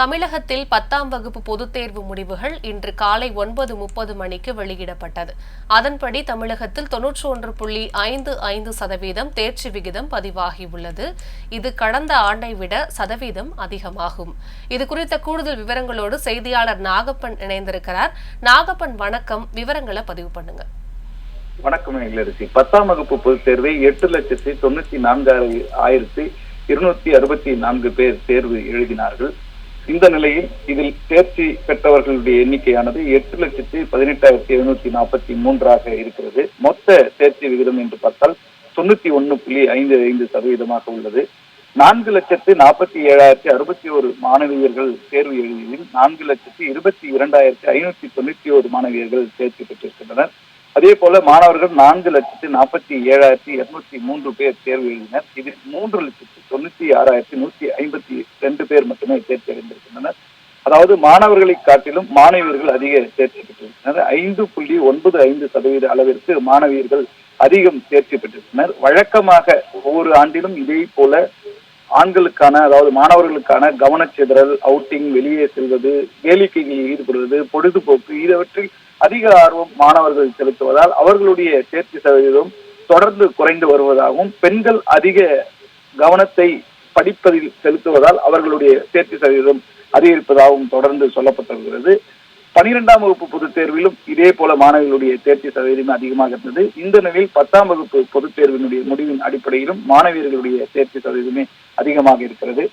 தமிழகத்தில் பத்தாம் வகுப்பு பொதுத் தேர்வு முடிவுகள் இன்று காலை ஒன்பது முப்பது மணிக்கு வெளியிடப்பட்டது. அதன்படி தமிழகத்தில் தொன்னூற்றி ஒன்று புள்ளி ஐந்து ஐந்து சதவீதம் தேர்ச்சி விகிதம் பதிவாகியுள்ளது இது கடந்த ஆண்டை விட சதவீதம் அதிகமாகும். இது குறித்த கூடுதல் விவரங்களோடு செய்தியாளர் நாகப்பன் இணைந்திருக்கிறார். நாகப்பன் வணக்கம். விவரங்களை பதிவு பண்ணுங்க. வணக்கம் இளரசி பத்தாம் வகுப்பு பொதுத் தேர்வை எட்டு லட்சத்தி தொண்ணூத்தி நான்கு ஆயிரத்தி இருநூத்தி அறுபத்தி நான்கு பேர் தேர்வு எழுதினார்கள். இந்த நிலையில் இதில் தேர்ச்சி பெற்றவர்களுடைய எண்ணிக்கையானது எட்டு லட்சத்தி பதினெட்டாயிரத்தி எழுநூத்தி நாற்பத்தி மூன்றாக இருக்கிறது. மொத்த தேர்ச்சி விகிதம் என்று பார்த்தால் தொண்ணூத்தி ஒன்னு புள்ளி ஐந்து ஐந்து சதவீதமாக உள்ளது. நான்கு லட்சத்து நாற்பத்தி ஏழாயிரத்தி அறுபத்தி ஒரு மாணவியர்கள் தேர்வு எழுதியதில் நான்கு லட்சத்தி இருபத்தி இரண்டாயிரத்தி ஐநூத்தி தொண்ணூத்தி ஒரு மாணவியர்கள் தேர்ச்சி பெற்றிருக்கின்றனர். அதே போல மாணவர்கள் நான்கு லட்சத்தி நாற்பத்தி ஏழாயிரத்தி இருநூத்தி மூன்று பேர் தேர்வு எழுதினர். இதில் மூன்று லட்சத்தி தொண்ணூத்தி ஆறாயிரத்தி நூத்தி ஐம்பத்தி ரெண்டு பேர் மட்டுமே தேர்ச்சி அடைந்திருக்கின்றனர் அதாவது மாணவர்களை காட்டிலும் மாணவியர்கள் அதிக தேர்ச்சி பெற்றிருக்கின்றனர் ஐந்து புள்ளி ஒன்பது ஐந்து சதவீத அளவிற்கு மாணவியர்கள் அதிகம் தேர்ச்சி பெற்றிருக்கின்றனர். வழக்கமாக ஒவ்வொரு ஆண்டிலும் இதே போல ஆண்களுக்கான அதாவது மாணவர்களுக்கான கவனச்சிதறல் அவுட்டிங் வெளியே செல்வது வேலிக்கைகளில் ஈடுபடுவது பொழுதுபோக்கு இதவற்றில் அதிக ஆர்வம் மாணவர்கள் செலுத்துவதால் அவர்களுடைய தேர்ச்சி சதவீதம் தொடர்ந்து குறைந்து வருவதாகவும் பெண்கள் அதிக கவனத்தை படிப்பதில் செலுத்துவதால் அவர்களுடைய தேர்ச்சி சதவீதம் அதிகரிப்பதாகவும் தொடர்ந்து சொல்லப்பட்டு வருகிறது பனிரெண்டாம் வகுப்பு பொதுத் தேர்விலும் இதே போல மாணவர்களுடைய தேர்ச்சி சதவீதம் அதிகமாக இருந்தது. இந்த நிலையில் பத்தாம் வகுப்பு பொதுத் தேர்வினுடைய முடிவின் அடிப்படையிலும் மாணவியர்களுடைய தேர்ச்சி சதவீதமே அதிகமாக இருக்கிறது.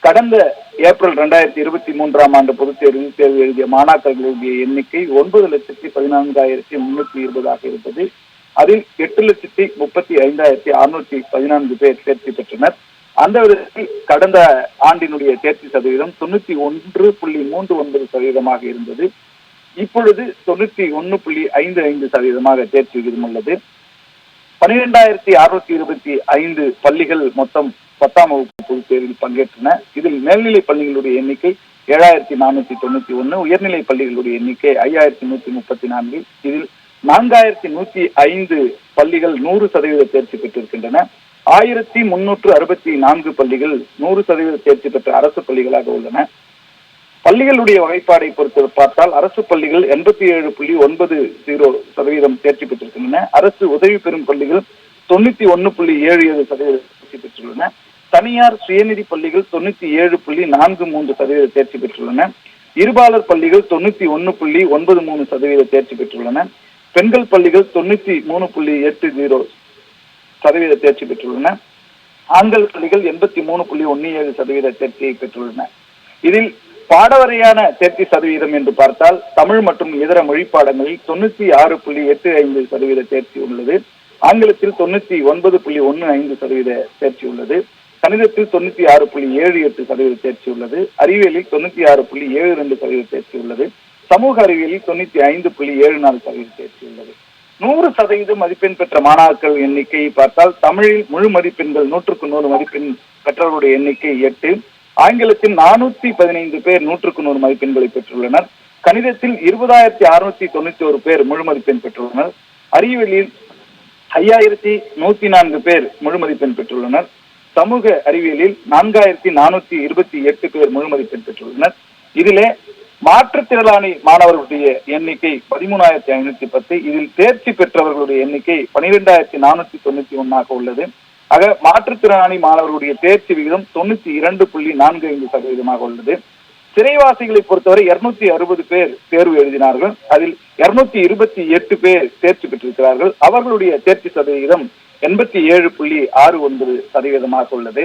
கடந்த ஏப்ரல் இரண்டாயிரத்தி இருபத்தி மூன்றாம் ஆண்டு பொதுத் தேர்வில் தேர்வு எழுதிய மாணாக்கர்களுடைய எண்ணிக்கை ஒன்பது லட்சத்தி பதினான்காயிரத்தி முன்னூத்தி இருபதாக இருந்தது. அதில் எட்டு லட்சத்தி முப்பத்தி ஐந்தாயிரத்தி அறுநூத்தி பதினான்கு பேர் தேர்ச்சி பெற்றனர். அந்த விதத்தில் கடந்த ஆண்டினுடைய தேர்ச்சி சதவீதம் தொண்ணூத்தி ஒன்று புள்ளி மூன்று ஒன்பது சதவீதமாக இருந்தது. இப்பொழுது தொண்ணூத்தி ஒன்னு புள்ளி ஐந்து ஐந்து சதவீதமாக தேர்ச்சி விகிதம் உள்ளது. பனிரெண்டாயிரத்தி அறுநூத்தி இருபத்தி ஐந்து பள்ளிகள் மொத்தம் பத்தாம் வகுப்பு பொதுத் தேர்வில் பங்கேற்றன. இதில் மேல்நிலை பள்ளிகளுடைய எண்ணிக்கை ஏழாயிரத்தி நானூத்தி தொண்ணூத்தி ஒன்னு உயர்நிலை பள்ளிகளுடைய எண்ணிக்கை ஐயாயிரத்தி நூத்தி முப்பத்தி நான்கு. இதில் நான்காயிரத்தி நூத்தி ஐந்து பள்ளிகள் நூறு சதவீத தேர்ச்சி பெற்றிருக்கின்றன. ஆயிரத்தி முன்னூற்று அறுபத்தி நான்கு பள்ளிகள் நூறு சதவீத தேர்ச்சி பெற்ற அரசு பள்ளிகளாக உள்ளன. பள்ளிகளுடைய வகைப்பாடை பொறுத்து பார்த்தால் அரசு பள்ளிகள் எண்பத்தி ஏழு புள்ளி ஒன்பது ஜீரோ சதவீதம் தேர்ச்சி பெற்றிருக்கின்றன. அரசு உதவி பெறும் பள்ளிகள் தொண்ணூத்தி ஒன்னு புள்ளி ஏழு ஏழு சதவீதம் தேர்ச்சி பெற்றுள்ளன. தனியார் சுயநிதி பள்ளிகள் தொண்ணூத்தி ஏழு புள்ளி நான்கு மூன்று சதவீத தேர்ச்சி பெற்றுள்ளன. இருபாலர் பள்ளிகள் தொண்ணூத்தி ஒன்னு புள்ளி ஒன்பது மூணு சதவீத தேர்ச்சி பெற்றுள்ளன. பெண்கள் பள்ளிகள் தொண்ணூத்தி மூணு புள்ளி எட்டு ஜீரோ சதவீத தேர்ச்சி பெற்றுள்ளன. ஆண்கள் பள்ளிகள் எண்பத்தி மூணு புள்ளி ஒன்னு ஏழு சதவீத தேர்ச்சியை பெற்றுள்ளன. இதில் பாடவரையான தேர்ச்சி சதவீதம் என்று பார்த்தால் தமிழ் மற்றும் இதர மொழி பாடங்களில் தொண்ணூத்தி ஆறு புள்ளி எட்டு ஐந்து சதவீத தேர்ச்சி உள்ளது. ஆங்கிலத்தில் தொண்ணூத்தி ஒன்பது புள்ளி ஒன்னு ஐந்து சதவீத தேர்ச்சி உள்ளது. கணிதத்தில் தொண்ணூத்தி ஆறு புள்ளி ஏழு எட்டு சதவீத தேர்ச்சி உள்ளது. அறிவியலில் தொண்ணூத்தி ஆறு புள்ளி ஏழு ரெண்டு சதவீத தேர்ச்சி உள்ளது. சமூக அறிவியலில் தொண்ணூத்தி ஐந்து புள்ளி ஏழு நாலு சதவீத தேர்ச்சி உள்ளது. நூறு சதவீத மதிப்பெண் பெற்ற மாணாக்கர் எண்ணிக்கையை பார்த்தால் தமிழில் முழு மதிப்பெண்கள் நூற்றுக்கு நூறு மதிப்பெண் பெற்றவர்களுடைய எண்ணிக்கை எட்டு. ஆங்கிலத்தில் நானூத்தி பதினைந்து பேர் நூற்றுக்கு நூறு மதிப்பெண்களை பெற்றுள்ளனர். கணிதத்தில் இருபதாயிரத்தி அறுநூத்தி தொண்ணூத்தி ஒரு பேர் முழு மதிப்பெண் பெற்றுள்ளனர். அறிவியலில் ஐயாயிரத்தி நூத்தி நான்கு பேர் முழு மதிப்பெண் பெற்றுள்ளனர். சமூக அறிவியலில் நான்காயிரத்தி நானூத்தி இருபத்தி எட்டு பேர் முழு மதிப்பெண் பெற்றுள்ளனர். இதிலே மாற்றுத்திறனாளி மாணவர்களுடைய எண்ணிக்கை பதிமூணாயிரத்தி ஐநூத்தி பத்து. இதில் தேர்ச்சி பெற்றவர்களுடைய எண்ணிக்கை பனிரெண்டாயிரத்தி நானூத்தி தொண்ணூத்தி ஒன்னாக உள்ளது. ஆக மாற்றுத்திறனாளி மாணவர்களுடைய தேர்ச்சி விகிதம் தொண்ணூத்தி இரண்டு புள்ளி நான்கு ஐந்து சதவீதமாக உள்ளது. சிறைவாசிகளை பொறுத்தவரை இருநூத்தி அறுபது பேர் தேர்வு எழுதினார்கள். அதில் இருநூத்தி இருபத்தி எட்டு பேர் தேர்ச்சி பெற்றிருக்கிறார்கள். அவர்களுடைய தேர்ச்சி சதவீதம் எண்பத்தி ஏழு புள்ளி ஆறு ஒன்பது சதவீதமாக உள்ளது.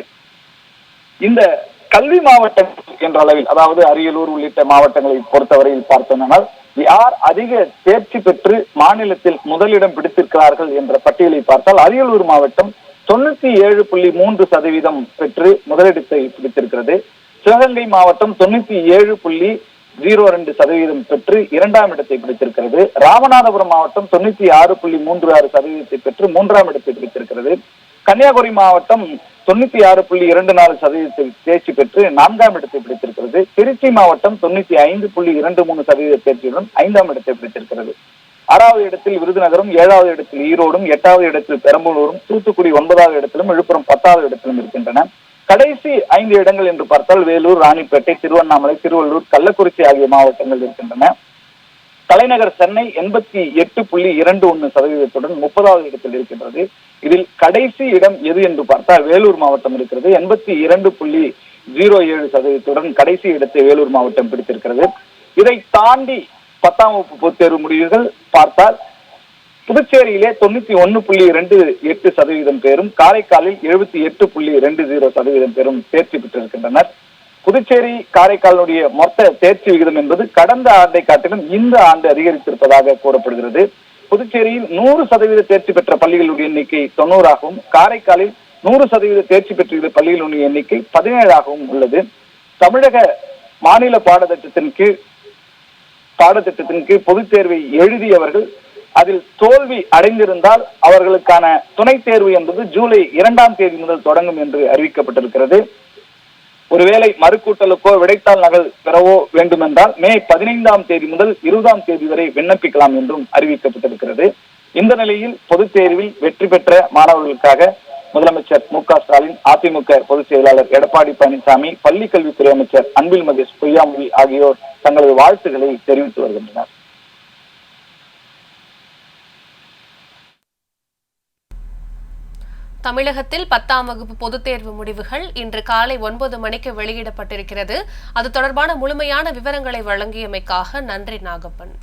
இந்த கல்வி மாவட்டம் என்ற அளவில் அதாவது அரியலூர் உள்ளிட்ட மாவட்டங்களை பொறுத்தவரையில் பார்த்தோம்னால் யார் அதிக தேர்ச்சி பெற்று மாநிலத்தில் முதலிடம் பிடித்திருக்கிறார்கள் என்ற பட்டியலை பார்த்தால் அரியலூர் மாவட்டம் தொண்ணூத்தி ஏழு புள்ளி மூன்று சதவீதம் பெற்று முதலிடத்தை பிடித்திருக்கிறது. சிவகங்கை மாவட்டம் தொண்ணூத்தி ஏழு புள்ளி ஜீரோ ரெண்டு சதவீதம் பெற்று இரண்டாம் இடத்தை பிடித்திருக்கிறது. ராமநாதபுரம் மாவட்டம் தொண்ணூத்தி ஆறு புள்ளி மூன்று ஆறு சதவீதத்தை பெற்று மூன்றாம் இடத்தை பிடித்திருக்கிறது. கன்னியாகுமரி மாவட்டம் தொண்ணூத்தி ஆறு புள்ளி இரண்டு நாலு சதவீதத்தில் தேர்ச்சி பெற்று நான்காம் இடத்தை பிடித்திருக்கிறது. திருச்சி மாவட்டம் தொண்ணூத்தி ஐந்து புள்ளி இரண்டு மூணு சதவீத தேர்ச்சியுடன் ஐந்தாம் இடத்தை பிடித்திருக்கிறது. ஆறாவது இடத்தில் விருதுநகரும் ஏழாவது இடத்தில் ஈரோடும் எட்டாவது இடத்தில் பெரம்பலூரும் தூத்துக்குடி ஒன்பதாவது இடத்திலும் விழுப்புரம் பத்தாவது இடத்திலும் இருக்கின்றன. கடைசி ஐந்து இடங்கள் என்று பார்த்தால் வேலூர் ராணிப்பேட்டை திருவண்ணாமலை திருவள்ளூர் கள்ளக்குறிச்சி ஆகிய மாவட்டங்கள் இருக்கின்றன. தலைநகர் சென்னை எண்பத்தி எட்டு புள்ளி இரண்டு ஒன்று சதவீதத்துடன் முப்பதாவது இடத்தில் இருக்கின்றது. இதில் கடைசி இடம் எது என்று பார்த்தால் வேலூர் மாவட்டம் இருக்கிறது. எண்பத்தி இரண்டு புள்ளி ஜீரோ ஏழு சதவீதத்துடன் கடைசி இடத்தை வேலூர் மாவட்டம் பிடித்திருக்கிறது. இதை தாண்டி பத்தாம் வகுப்பு பொதுத் தேர்வு முடிவுகள் பார்த்தால் புதுச்சேரியிலே தொண்ணூத்தி ஒன்னு புள்ளி இரண்டு எட்டு சதவீதம் பேரும் காரைக்காலில் எழுபத்தி எட்டு புள்ளி ரெண்டு ஜீரோ சதவீதம் பேரும் தேர்ச்சி பெற்றிருக்கின்றனர். புதுச்சேரி காரைக்காலுடைய மொத்த தேர்ச்சி விகிதம் என்பது கடந்த ஆண்டை காட்டிலும் இந்த ஆண்டு அதிகரித்திருப்பதாக கூறப்படுகிறது. புதுச்சேரியில் நூறு சதவீத தேர்ச்சி பெற்ற பள்ளிகளுடைய எண்ணிக்கை தொண்ணூறாகவும் காரைக்காலில் நூறு சதவீத தேர்ச்சி பெற்ற பள்ளிகளுடைய எண்ணிக்கை பதினேழாகவும் உள்ளது. தமிழக மாநில பாடத்திட்டத்தின் கீழ் பாடத்திட்டத்தின் கீழ் பொதுத் தேர்வை எழுதியவர்கள் அதில் தோல்வி அடைந்திருந்தால் அவர்களுக்கான துணைத் தேர்வு என்பது ஜூலை இரண்டாம் தேதி முதல் தொடங்கும் என்று அறிவிக்கப்பட்டிருக்கிறது. ஒருவேளை மறுக்கூட்டலுக்கோ விடைத்தாள் நகல் பெறவோ வேண்டுமென்றால் மே பதினைந்தாம் தேதி முதல் இருபதாம் தேதி வரை விண்ணப்பிக்கலாம் என்றும் அறிவிக்கப்பட்டிருக்கிறது. இந்த நிலையில் பொதுத் தேர்வில் வெற்றி பெற்ற மாணவர்களுக்காக முதலமைச்சர் மு க ஸ்டாலின் அதிமுக பொதுச் செயலாளர் எடப்பாடி பழனிசாமி பள்ளி கல்வித்துறை அமைச்சர் அன்பில் மகேஷ் பொய்யாமொழி ஆகியோர் தங்களது வாழ்த்துக்களை தெரிவித்து வருகின்றனர். தமிழகத்தில் பத்தாம் வகுப்பு பொதுத் தேர்வு முடிவுகள் இன்று காலை ஒன்பது மணிக்கு வெளியிடப்பட்டிருக்கிறது. அது தொடர்பான முழுமையான விவரங்களை வழங்கியமைக்காக நன்றி நாகப்பன்.